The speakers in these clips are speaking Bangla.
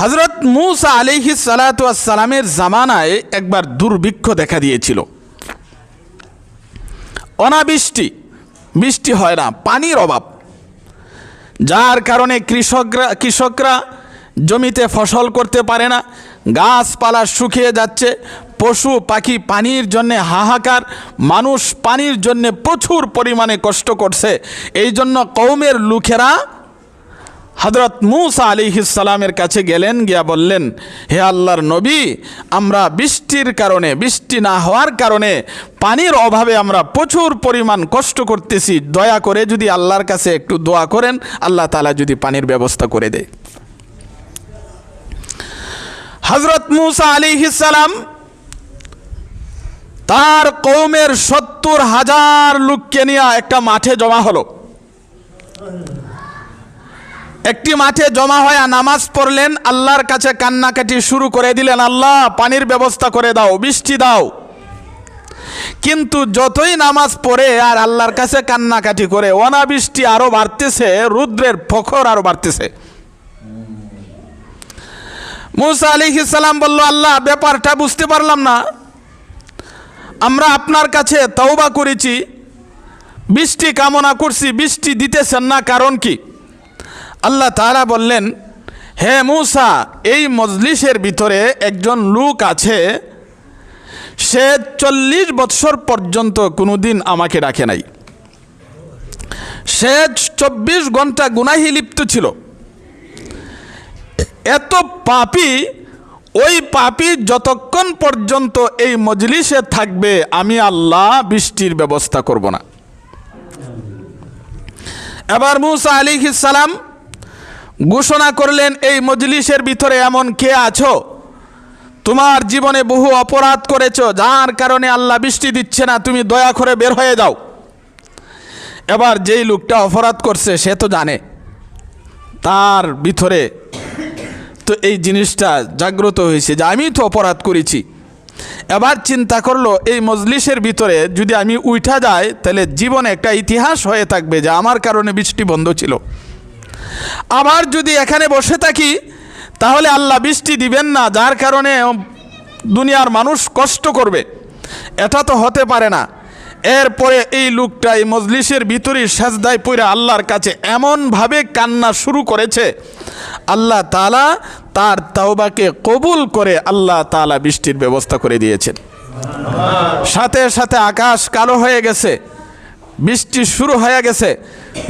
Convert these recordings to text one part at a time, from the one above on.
হজরত মুসা আলিহি সালাতামের জামানায় একবার দুর্ভিক্ষ দেখা দিয়েছিল। অনাবৃষ্টি, বৃষ্টি হয় না, পানির অভাব। যার কারণে কৃষকরা কৃষকরা জমিতে ফসল করতে পারে না, গাছপালা শুকিয়ে যাচ্ছে, পশু, পাখি পানির জন্যে হাহাকার, মানুষ পানির জন্যে প্রচুর পরিমাণে কষ্ট করছে। এই জন্য কৌমের লোকেরা হজরত মুসা আলী ইসালামের কাছে গেলেন, গিয়া বললেন, হে আল্লাহর নবী, আমরা বৃষ্টির কারণে, বৃষ্টি না হওয়ার কারণে পানির অভাবে আমরা প্রচুর পরিমাণ কষ্ট করতেছি। দয়া করে যদি আল্লাহর কাছে একটু দোয়া করেন, আল্লাহ তালা যদি পানির ব্যবস্থা করে দেয়। হজরত মুসা আলী ইসালাম তার কৌমের সত্তর হাজার লোককে নিয়ে একটা মাঠে জমা হলো। একটি মাঠে জমা হয়ে নামাজ পড়লেন, আল্লাহর কাছে কান্নাকাটি শুরু করে দিলেন, আল্লাহ, পানির ব্যবস্থা করে দাও, বৃষ্টি দাও। কিন্তু যতই নামাজ পড়ে আর আল্লাহর কাছে কান্নাকাটি করে, অনাবৃষ্টি আরও বাড়তেছে, রুদ্রের ফখর আরও বাড়তেছে। মুসা আলী ইসালাম বলল, আল্লাহ, ব্যাপারটা বুঝতে পারলাম না। আমরা আপনার কাছে তওবা করেছি, বৃষ্টি কামনা করছি, বৃষ্টি দিতেছেন না, কারণ কি? আল্লাহ তারা বললেন, হে মুসা, এই মজলিসের ভিতরে একজন লোক আছে, সে চল্লিশ বৎসর পর্যন্ত কোনোদিন আমাকে ডাকে নাই। সে চব্বিশ ঘণ্টা গুনাহি লিপ্ত ছিল। এত পাপি, ওই পাপি যতক্ষণ পর্যন্ত এই মজলিসে থাকবে, আমি আল্লাহ বৃষ্টির ব্যবস্থা করব না। এবার মুসা আলী সালাম ঘোষণা করলেন, এই মজলিসের ভিতরে এমন কে আছো? তোমার জীবনে বহু অপরাধ করেছ, যার কারণে আল্লাহ বৃষ্টি দিচ্ছে না, তুমি দয়া করে বের হয়ে যাও। এবার যেই লোকটা অপরাধ করছে, সে তো জানে। তার ভিতরে তো এই জিনিসটা জাগ্রত হয়েছে যে, আমি তো অপরাধ করেছি। এবার চিন্তা করল, এই মজলিসের ভিতরে যদি আমি উঠা যায় তাহলে জীবনে একটা ইতিহাস হয়ে থাকবে যে, আমার কারণে বৃষ্টি বন্ধ ছিল। আবার যদি এখানে বসে থাকি, তাহলে আল্লাহ বৃষ্টি দিবেন না, যার কারণে দুনিয়ার মানুষ কষ্ট করবে। এটা তো হতে পারে না। এরপরে এই লোকটা এই মজলিসের ভিতরে সাজদায় পড়ে আল্লাহর কাছে এমনভাবে কান্না শুরু করেছে, আল্লাহ তালা তার তাওবাকে কবুল করে আল্লাহ তালা বৃষ্টির ব্যবস্থা করে দিয়েছেন। সাথে সাথে আকাশ কালো হয়ে গেছে। বৃষ্টি শুরু হয়ে গেছে।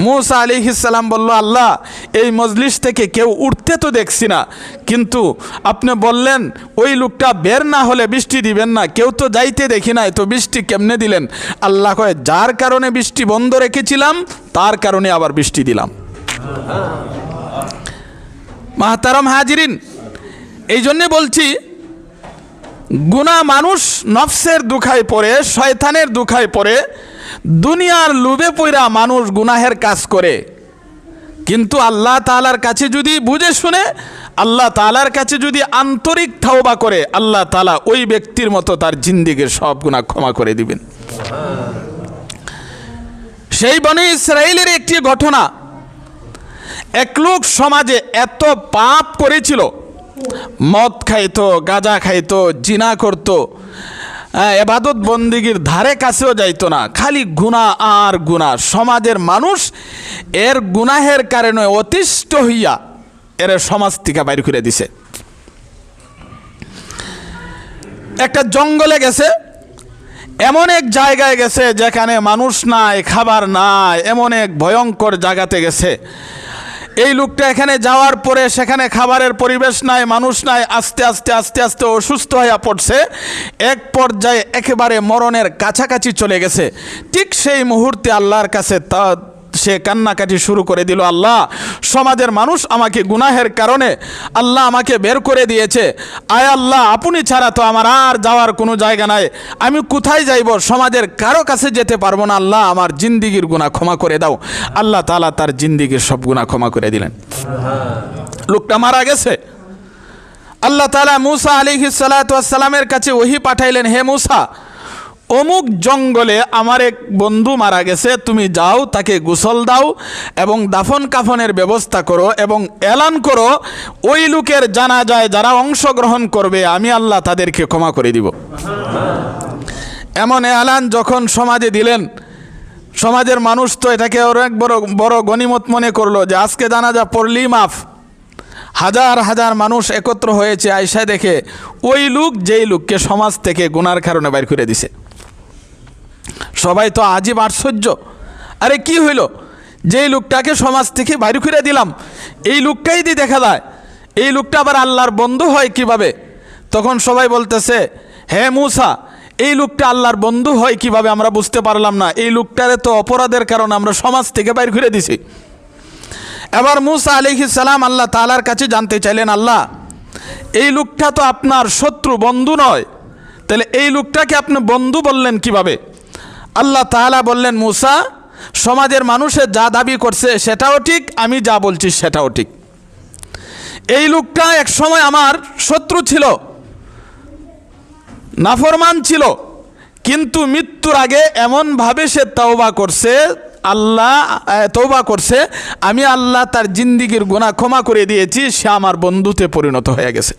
মুসা আলী ইসালাম বলল, আল্লাহ, এই মজলিস থেকে কেউ উঠতে তো দেখছি না। কিন্তু আপনি বললেন, ওই লোকটা বের না হলে বৃষ্টি দিবেন না। কেউ তো যাইতে দেখি নাই, তো বৃষ্টি কেমনে দিলেন? আল্লাহ কয়ে, যার কারণে বৃষ্টি বন্ধ রেখেছিলাম, তার কারণে আবার বৃষ্টি দিলাম। মাহতারাম হাজিরিন, এই জন্যে বলছি গুণা মানুষ নফসের দুখায় পড়ে, শয়তানের দুখায় পড়ে দুনিয়ার লোভে পইরা মানুষ গুনাহের কাজ করে। কিন্তু আল্লাহ তালার কাছে যদি বুঝে শুনে, আল্লাহ তালার কাছে যদি আন্তরিক থাওবা করে, আল্লাহ তালা ওই ব্যক্তির মতো তার জিন্দিগির সব গুণা ক্ষমা করে দিবেন। সেই বনে ইসরায়েলের একটি ঘটনা। এক লোক সমাজে এত পাপ করেছিল, মদ খাইতো, গাঁজা খাইতো, জিনা করতো এবাদত বন্দিগির ধারে কাছেও যাইতো না। খালি গুণা আর গুণা সমাজের মানুষ এর গুনাহের কারণে অতিষ্ঠ হইয়া এর সমাজ থেকে বাইর করে দিছে। একটা জঙ্গলে গেছে, এমন এক জায়গায় গেছে যেখানে মানুষ নাই, খাবার নাই, এমন এক ভয়ঙ্কর জায়গাতে গেছে। এই লোকটা এখানে যাওয়ার পরে সেখানে খাবারের পরিবেশ নাই, মানুষ নাই, আস্তে আস্তে আস্তে আস্তে অসুস্থ হয়ে পড়ছে। এক পর্যায়ে একেবারে মরণের কাছাকাছি চলে গেছে। ঠিক সেই মুহূর্তে আল্লাহর কাছে তা সে কান্নাকাটি শুরু করে দিল, আল্লাহ, সমাজের মানুষ আমাকে গুনাহের কারণে, আল্লাহ আমাকে বের করে দিয়েছে। আয় আল্লাহ, আপনি ছাড়া তো আমার আর যাওয়ার কোনো জায়গা নাই। আমি কোথায় যাইব? সমাজের কারও কাছে যেতে পারব না। আল্লাহ, আমার জিন্দিগির গুণা ক্ষমা করে দাও। আল্লাহ তালা তার জিন্দিগির সব গুণা ক্ষমা করে দিলেন। লোকটা মারা গেছে। আল্লাহ তালা মুসা আলী সালাতামের কাছে ওহি পাঠাইলেন, হে মুসা অমুক জঙ্গলে আমার এক বন্ধু মারা গেছে, তুমি যাও, তাকে গোসল দাও এবং দাফন কাফনের ব্যবস্থা করো এবং এলান করো, ওই লোকের জানা যায় যারা অংশগ্রহণ করবে, আমি আল্লাহ তাদেরকে ক্ষমা করে দিব। এমন এলান যখন সমাজে দিলেন, সমাজের মানুষ তো এটাকে অনেক বড় বড় গণিমত মনে করল যে আজকে জানাজা পড়লি মাফ। হাজার হাজার মানুষ একত্র হয়েছে আয়সা দেখে ওই লোক যেই লোককে সমাজ থেকে গুনার কারণে বাইর করে দিছে। সবাই তো আজীব আশ্চর্য আরে কি হইল? যেই লোকটাকে সমাজ থেকে বাইর করে দিলাম, এই লোকটাই দিয়ে দেখা যায়। এই লোকটা আবার আল্লাহর বন্ধু হয় কীভাবে? তখন সবাই বলতেছে, হে মুসা, এই লোকটা আল্লাহর বন্ধু হয় কীভাবে আমরা বুঝতে পারলাম না। এই লোকটারে তো অপরাধের কারণে আমরা সমাজ থেকে বাইর করে দিছি। এবার মুসা আলিহিস সালাম আল্লাহ তালার কাছে জানতে চাইলেন, আল্লাহ, এই লোকটা তো আপনার শত্রু, বন্ধু নয়। তাহলে এই লোকটাকে আপনি বন্ধু বললেন কীভাবে? আল্লাহ তাআলা বললেন, মুসা, সমাজের মানুষের যা দাবি করছে সেটাও ঠিক, আমি যা বলছি সেটাও ঠিক। এই লোকটা এক সময় আমার শত্রু ছিল, নাফরমান ছিল, কিন্তু মৃত্যুর আগে এমনভাবে সে তওবা করছে, আল্লাহ তৌবা করছে, আমি আল্লাহ তার জিন্দিগির গুনাহ ক্ষমা করে দিয়েছি, সে আমার বন্ধুতে পরিণত হয়ে গেছে।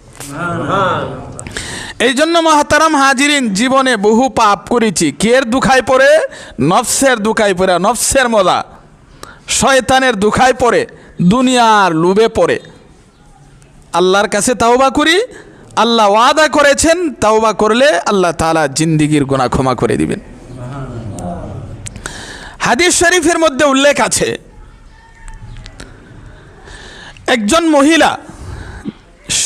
এই জন্য মহাতারাম হাজিরিন জীবনে বহু পাপ করেছি। কের দুখায় পড়ে? নফসের দুখায় পড়ে, নফসের মজা। শয়তানের দুখায় পড়ে, দুনিয়ার লুবে পড়ে। আল্লাহর কাছে তাওবা করি, আল্লাহ ওয়াদা করেছেন, তাওবা করলে আল্লাহ তালা জিন্দিগির গোনা ক্ষমা করে দিবেন। হাদিস শরীফের মধ্যে উল্লেখ আছে, একজন মহিলা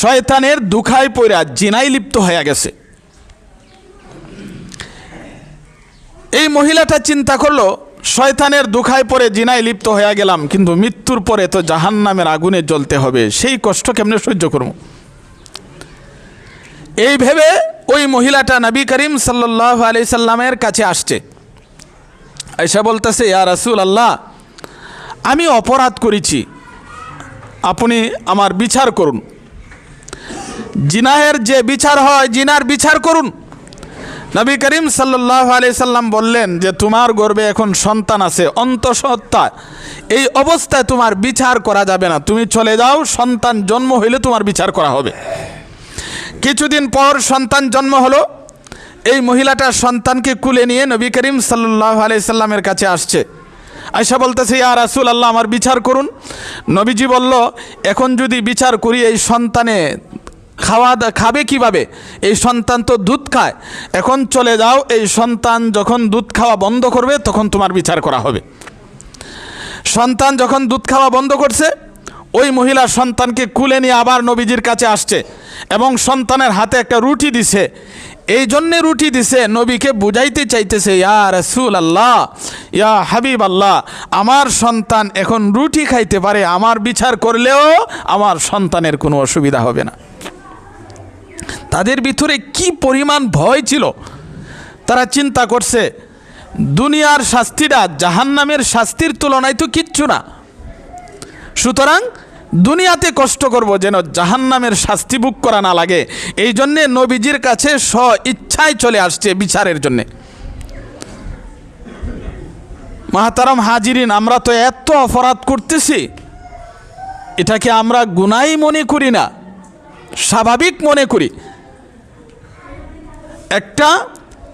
শয়তানের দুখায় পইরা জিনাই লিপ্ত হয়ে গেছে। এই মহিলাটা চিন্তা করল, শয়তানের দুখায় পরে জিনায় লিপ্ত হয়ে গেলাম, কিন্তু মৃত্যুর পরে তো জাহান নামের আগুনে জ্বলতে হবে, সেই কষ্ট কেমনে সহ্য করব? এই ভেবে ওই মহিলাটা নবী করিম সাল্লাহ আলি সাল্লামের কাছে আসছে। এসে বলতেছে, ইয়া রাসুল আল্লাহ আমি অপরাধ করেছি। আপনি আমার বিচার করুন। জিনাহের যে বিচার হয়, জিনার বিচার করুন। নবী করিম সাল্লাহ আলি সাল্লাম বললেন যে, তোমার গর্বে এখন সন্তান আছে, অন্তঃসত্ত্বা। এই অবস্থায় তোমার বিচার করা যাবে না। তুমি চলে যাও, সন্তান জন্ম হইলে তোমার বিচার করা হবে। কিছুদিন পর সন্তান জন্ম হলো। এই মহিলাটা সন্তানকে কুলে নিয়ে নবী করিম সাল্লাহ আলি সাল্লামের কাছে আসছে। আয়সা বলতেছে, ইয়া রাসুল আল্লাহ আমার বিচার করুন। নবীজি বলল, এখন যদি বিচার করি, এই সন্তানে খাওয়া খাবে কীভাবে? এই সন্তান তো দুধ খায়। এখন চলে যাও, এই সন্তান যখন দুধ খাওয়া বন্ধ করবে, তখন তোমার বিচার করা হবে। সন্তান যখন দুধ খাওয়া বন্ধ করছে, ওই মহিলা সন্তানকে কুলে নিয়ে আবার নবীজির কাছে আসছে এবং সন্তানের হাতে একটা রুটি দিছে। এই জন্যে রুটি দিছে, নবীকে বুঝাইতে চাইতেছে, ইয়া রসুল আল্লাহ ইয়া হাবিব আল্লাহ আমার সন্তান এখন রুটি খাইতে পারে, আমার বিচার করলেও আমার সন্তানের কোনো অসুবিধা হবে না। তাদের ভিতরে কি পরিমাণ ভয় ছিল? তারা চিন্তা করছে, দুনিয়ার শাস্তিটা জাহান্নামের শাস্তির তুলনায় তো কিচ্ছু না। সুতরাং দুনিয়াতে কষ্ট করব যেন জাহান্নামের শাস্তি বুক করা না লাগে। এই জন্যে নবীজির কাছে স্ব ইচ্ছায় চলে আসছে বিচারের জন্যে। মাহাতারাম হাজিরিন, আমরা তো এত অপরাধ করতেছি। এটাকে আমরা গুনাই মনে করি না, স্বাভাবিক মনে করি। একটা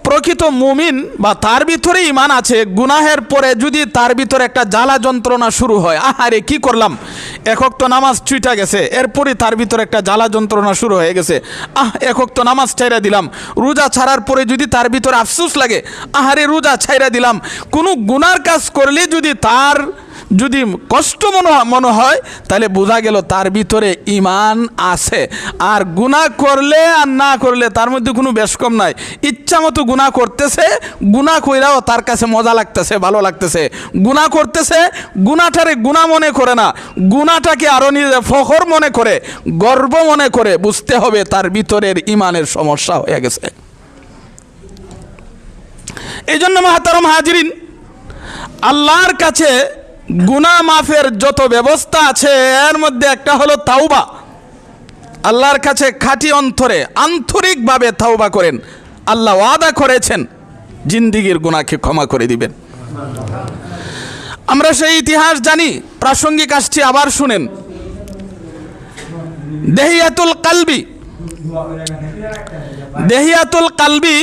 প্রকৃত মুমিন বা তার ভিতরে ইমান আছে, গুনাহের পরে যদি তার ভিতরে একটা জ্বালা যন্ত্রণা শুরু হয়, আহারে কি করলাম? একক তো নামাজ ছুইটা গেছে এরপরে তার ভিতরে একটা জ্বালা যন্ত্রণা শুরু হয়ে গেছে। আহ একক তো নামাজ ছাইরা দিলাম, রোজা ছাড়ার পরে যদি তার ভিতরে আফসুস লাগে, আহারে রোজা ছাইরা দিলাম। কোনো গুনার কাজ করলে যদি তার যদি কষ্ট মনে মনে হয়, তাহলে বোঝা গেল তার ভিতরে ইমান আছে। আর গুনাহ করলে আর না করলে তার মধ্যে কোনো বেশকম নাই। ইচ্ছা মতো গুনাহ করতেছে, গুনাহ কইরাও তার কাছে মজা লাগতেছে, ভালো লাগতেছে। গুনাহ করতেছে গুনাটারে গুনাহ মনে করে না। গুনাটাকে আরও নিজে ফখর মনে করে, গর্ব মনে করে, বুঝতে হবে তার ভিতরের ইমানের সমস্যা হয়ে গেছে। এই জন্য মাহাতারম হাজরিন, আল্লাহর কাছে গুনা মাফের যত ব্যবস্থা আছে, এর মধ্যে একটা হলো তাওবা। আল্লাহর কাছে খাঁটি অন্তরে আন্তরিকভাবে তাওবা করেন। আল্লাহ ওয়াদা করেছেন, জিন্দিগির গুণাকে ক্ষমা করে দিবেন। আমরা সেই ইতিহাস জানি, প্রাসঙ্গিক আসছি, আবার শুনেন। দেহিয়াতুল কালবি দেহিয়াতুল কালবি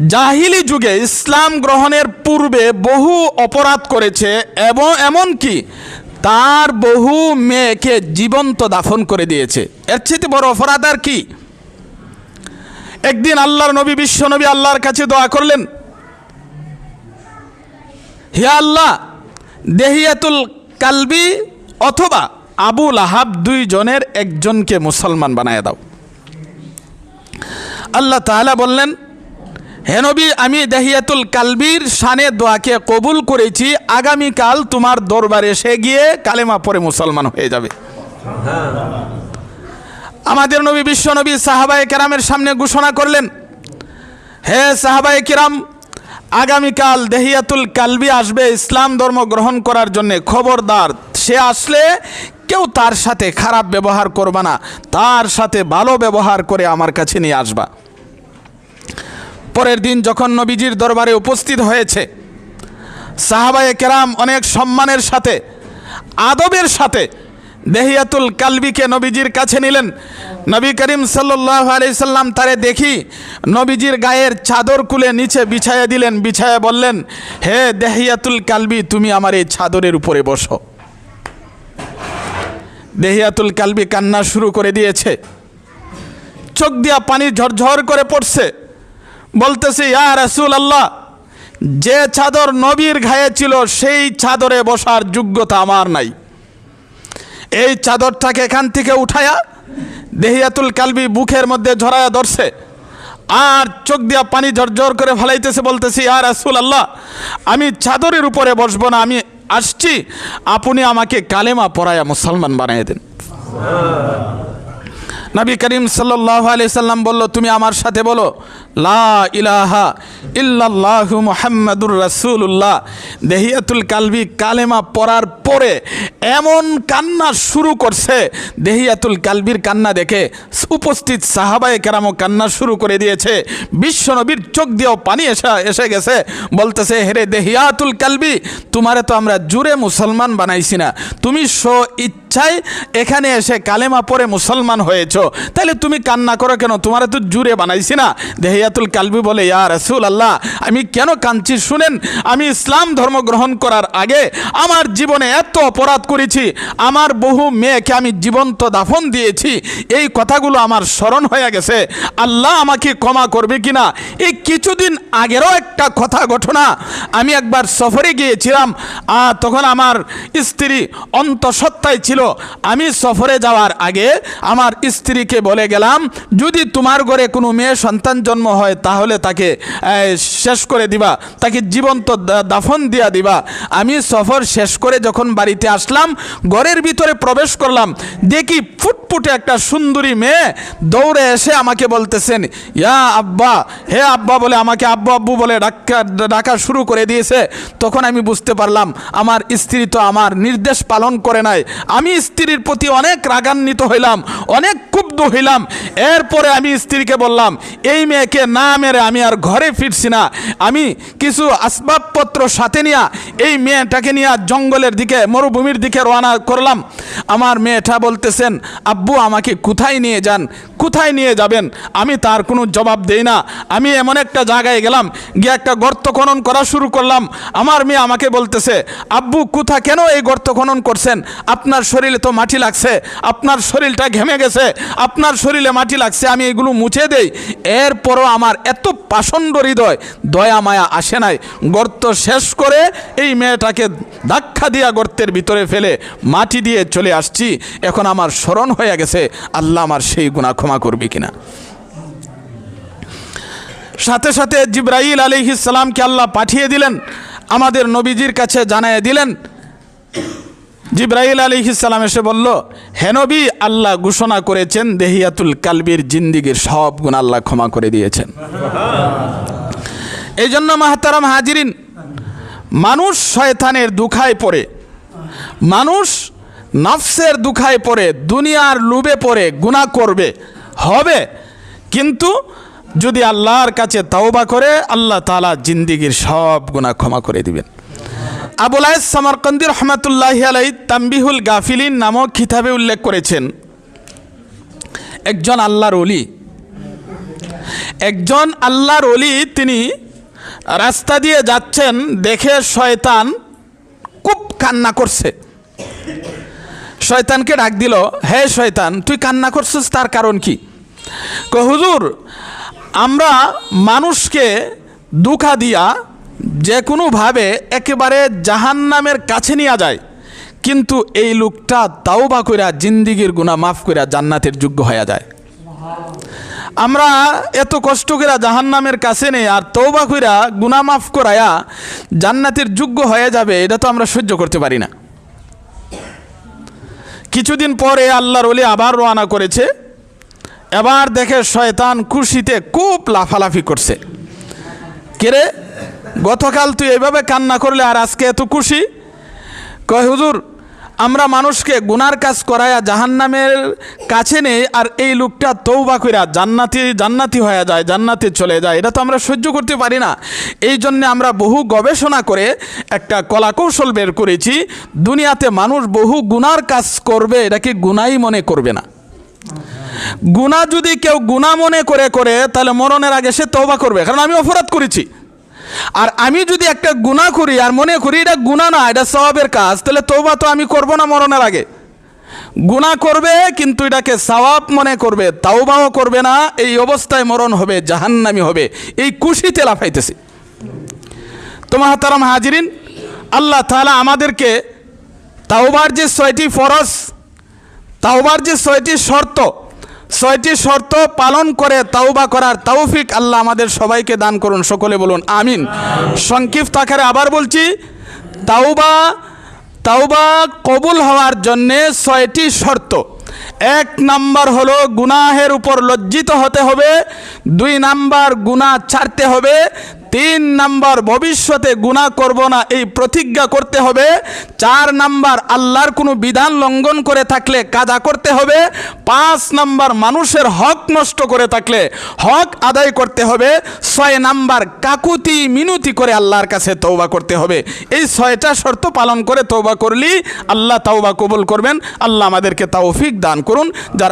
জাহিলি যুগে ইসলাম গ্রহণের পূর্বে বহু অপরাধ করেছে এবং এমনকি তার বহু মেয়েকে জীবন্ত দাফন করে দিয়েছে। এর চেয়ে বড় অপরাধ আর কি? একদিন আল্লাহর নবী, বিশ্ব নবী আল্লাহর কাছে দোয়া করলেন, হে আল্লাহ, দেহিয়াতুল কালবি অথবা আবুল আহাব দুইজনের একজনকে মুসলমান বানায় দাও। আল্লাহ তাআলা বললেন হে নবী, আমি দেহিয়াতুল কালবির শানে দোয়াকে কবুল করেছি। আগামীকাল তোমার দরবারে এসে গিয়ে কালেমা পরে মুসলমান হয়ে যাবে। আমাদের নবী, বিশ্ব নবী সাহাবায়ে কেরামের সামনে ঘোষণা করলেন, হে সাহাবায়ে কিরাম, আগামীকাল দেহিয়াতুল কালবি আসবে, ইসলাম ধর্ম গ্রহণ করার জন্য খবরদার। সে আসলে কেউ তার সাথে খারাপ ব্যবহার করবা না, তার সাথে ভালো ব্যবহার করে আমার কাছে নিয়ে আসবা। পরের দিন যখন নবীজির দরবারে উপস্থিত হয়েছে, সাহাবায়ে কেরাম অনেক সম্মানের সাথে, আদবের সাথে দেহিয়াতুল কালবিকে নবীজির কাছে নিলেন। নবী করিম সাল্লাহ আলাইসাল্লাম তারে দেখি নবীজির গায়ের চাদর কুলে নিচে বিছায়া দিলেন, বিছায়া বললেন, হে দেহিয়াতুল কালবি, তুমি আমার এই চাদরের উপরে বসো। দেহিয়াতুল কালবি কান্না শুরু করে দিয়েছে। চোখ দিয়া পানি ঝরঝর করে পড়ছে। বলতেছে, ইয়া রাসূল আল্লাহ যে চাদর নবীর ঘায়ে ছিল, সেই চাদরে বসার যোগ্যতা আমার নাই। এই চাদরটাকে এখান থেকে উঠায়া দেহিয়াতুল কালবি বুকের মধ্যে ঝরায়া ধরছে আর চোখ দিয়া পানি ঝরঝর করে ফেলাইতেছে, বলতেছি আর রাসূল আল্লাহ আমি চাদরের উপরে বসবো না, আমি আসছি, আপনি আমাকে কালেমা পড়ায়া মুসলমান বানিয়ে দেন। নবী করিম সাল্লাম বলল, তুমি আমার সাথে বলো, লা ইলাহা রসুল্লাহ মুহাম্মাদুর দেহিয়াতুল কালবি কালেমা পড়ার পরে এমন কান্না শুরু করছে। দেহিয়াতুল কালবির কান্না দেখে উপস্থিত সাহাবায়ে কেরামও কান্না শুরু করে দিয়েছে। বিশ্ব নবীর চোখ দিয়েও পানি এসে এসে গেছে। বলতেছে, হেরে দেহিয়াতুল কালবি, তোমারে তো আমরা জুড়ে মুসলমান বানাইছি না। তুমি স্ব ইচ্ছায় এখানে এসে কালেমা পরে মুসলমান হয়েছ। তাহলে তুমি কান্না করো কেন? তোমারে তো জুড়ে বানাইছি না। দেহিয়াতুল কালবি বলে, ইয়া রসুল আল্লাহ আমি কেন কাঁদছি শুনেন? আমি ইসলাম ধর্ম গ্রহণ করার আগে আমার জীবনে এত অপরাধ করেছি, আমার বহু মেয়েকে আমি জীবন্ত দাফন দিয়েছি, এই কথাগুলো আমার স্মরণ হয়ে গেছে। আল্লাহ আমাকে ক্ষমা করবে কিনা? এই কিছুদিন আগেরও একটা কথা ঘটনা। আমি একবার সফরে গিয়েছিলাম তখন আমার স্ত্রী অন্তঃসত্ত্বায় ছিল। আমি সফরে যাওয়ার আগে আমার স্ত্রীকে বলে গেলাম, যদি তোমার ঘরে কোনো মেয়ে সন্তান জন্ম হয়, তাহলে তাকে শেষ করে দিবা, তাকে জীবন্ত দাফন দিয়া দিবা। আমি সফর শেষ করে যখন বাড়িতে আসলাম, ঘরের ভিতরে প্রবেশ করলাম, দেখি ফুটফুটে একটা সুন্দরী মেয়ে দৌড়ে এসে আমাকে বলতেছেন, ইয়া আব্বা, হে আব্বা বলে আমাকে আব্বু আব্বু বলে ডাকা ডাকা শুরু করে দিয়েছে। তখন আমি বুঝতে পারলাম, আমার স্ত্রী তো আমার নির্দেশ পালন করে নাই। আমি স্ত্রীর প্রতি অনেক রাগান্বিত হইলাম, অনেক ক্ষুব্ধ হইলাম। এরপরে আমি স্ত্রীকে বললাম, এই মেয়েকে না মেরে আমি আর ঘরে ফিরছি না। আমি কিছু আসবাবপত্র সাথে নিয়ে এই মেয়েটাকে নিয়ে জঙ্গলের দিকে মরুভূমির দিকে রওনা করলাম। আমার মেয়েটা বলতেছেন, আব্বু, আমাকে কোথায় নিয়ে যান? কোথায় নিয়ে যাবেন? আমি তার কোনো জবাব দেই না। আমি এমন একটা জায়গায় গেলাম, গিয়ে একটা গর্ত খনন করা শুরু করলাম। আমার মেয়ে আমাকে বলতেছে, আব্বু, কোথা, কেন এই গর্ত খনন করছেন? আপনার শরীরে তো মাটি লাগছে। আপনার শরীরটা ঘেমে গেছে। আপনার শরীরে মাটি লাগছে, আমি এগুলো মুছে দেই। এরপরও আমার এত পাষণ্ড হৃদয়, দয়া, মায়া আসে নাই। গর্ত শেষ করে এই মেয়েটাকে ধাক্কা দিয়া গর্তের ভিতরে ফেলে মাটি দিয়ে চলে আসছি। এখন আমার স্মরণ হয়ে গেছে, আল্লাহ আমার সেই গুণা ক্ষমা করবে কিনা। সাথে সাথে জিব্রাইল আলিহিসাল্লামকে আল্লাহ পাঠিয়ে দিলেন, আমাদের নবীজির কাছে জানায় দিলেন। জিব্রাইল আলিহিসাল্লাম এসে বলল হেনবি আল্লাহ ঘোষণা করেছেন দেহিয়াতুল কালবির জিন্দিগির সব গুণ আল্লাহ ক্ষমা করে দিয়েছেন। এই জন্য মাহতারাম হাজিরিন, মানুষ শয়তানের দুখায় পড়ে। মানুষ নফসের দুখায় পড়ে, দুনিয়ার লুবে পড়ে গুণা করবে। হবে। কিন্তু যদি আল্লাহর কাছে তাওবা করে, আল্লাহ তালা জিন্দিগির সব গুণা ক্ষমা করে দিবেন। আবুল আয়েস সামারকন্দি রহমাতুল্লাহ আলাই তাম্বিহুল গাফিলিন নামক খিতাবে উল্লেখ করেছেন, একজন আল্লাহর অলি একজন আল্লাহর অলি তিনি রাস্তা দিয়ে যাচ্ছেন, দেখে শয়তান খুব কান্না করছে। শয়তানকে ডাক দিল, হে শয়তান, তুই কান্না করছিস তার কারণ কি? হুজুর, আমরা মানুষকে দুঃখা দিয়া যে কোনোভাবে একেবারে জাহান্নামের কাছে নিয়ে যায় কিন্তু এই লোকটা তাওবা কইরা, জিন্দিগির গুণা মাফ কইরা জান্নাতের যোগ্য হয়ে যায়। আমরা এত কষ্ট করে জাহান্নামের কাছে নেই আর তৌবা কইরা গুনা মাফ করায়া জান্নাতের যোগ্য হয়ে যাবে, এটা তো আমরা সহ্য করতে পারি না। কিছুদিন পরে আল্লাহর ওলি আবার রওনা করেছে। এবার দেখে শয়তান খুশিতে খুব লাফালাফি করছে। কেরে গতকাল তুই এইভাবে কান্না করলে আর আজকে এত খুশি? কয়, হুজুর আমরা মানুষকে গুনার কাজ করায়া জাহান্নামের কাছে নেই, আর এই লোকটা তৌবা কইরা জান্নাতি জান্নাতি হয়ে যায়, জান্নাতে চলে যায়। এটা তো আমরা সহ্য করতে পারি না। এই জন্যে আমরা বহু গবেষণা করে একটা কলাকৌশল বের করেছি, দুনিয়াতে মানুষ বহু গুনার কাজ করবে এটাকে গুনাই মনে করবে না? গুণা যদি কেউ গুণা মনে করে করে, তাহলে মরণের আগে সে তৌবা করবে, কারণ আমি অপরাধ করেছি। আর আমি যদি একটা গুণা করি আর মনে করি এটা গুণা না, এটা সওয়াবের কাজ, তাহলে তৌবা তো আমি করব না মরণের আগে। গুণা করবে কিন্তু এটাকে সওয়াব মনে করবে, তাওবাও করবে না, এই অবস্থায় মরণ হবে, জাহান্নামি হবে, এই খুশিতে লাফাইতেছি। তো মাহাতারাম হাজিরিন, আল্লাহ তাহলে আমাদেরকে তাওবার যে ছয়টি ফরজ, তাওবার যে ছয়টি শর্ত ছয়টি শর্ত পালন করে তাওবা করার তাওফিক আল্লাহ আমাদের সবাইকে দান করুন, সকলে বলুন, আমিন। সংক্ষিপ্ত আকারে আবার বলছি, তাওবা তাওবা কবুল হওয়ার জন্যে ছয়টি শর্ত। এক নাম্বার হলো গুনাহের উপর লজ্জিত হতে হবে, দুই নাম্বার গুনাহ ছাড়তে হবে তিন নাম্বার ভবিষ্যতে গুনাহ করব না, এই প্রতিজ্ঞা করতে হবে। চার নাম্বার আল্লাহর কোনো বিধান লঙ্ঘন করে থাকলে কাজা করতে হবে। পাঁচ নাম্বার মানুষের হক নষ্ট করে থাকলে হক আদায় করতে হবে। ছয় নাম্বার কাকুতি মিনতি করে আল্লাহর কাছে তৌবা করতে হবে। এই ছয়টা শর্ত পালন করে তৌবা করলেই আল্লাহ তাওবা কবুল করবেন। আল্লাহ আমাদেরকে তাওফিক দান করুন। যারা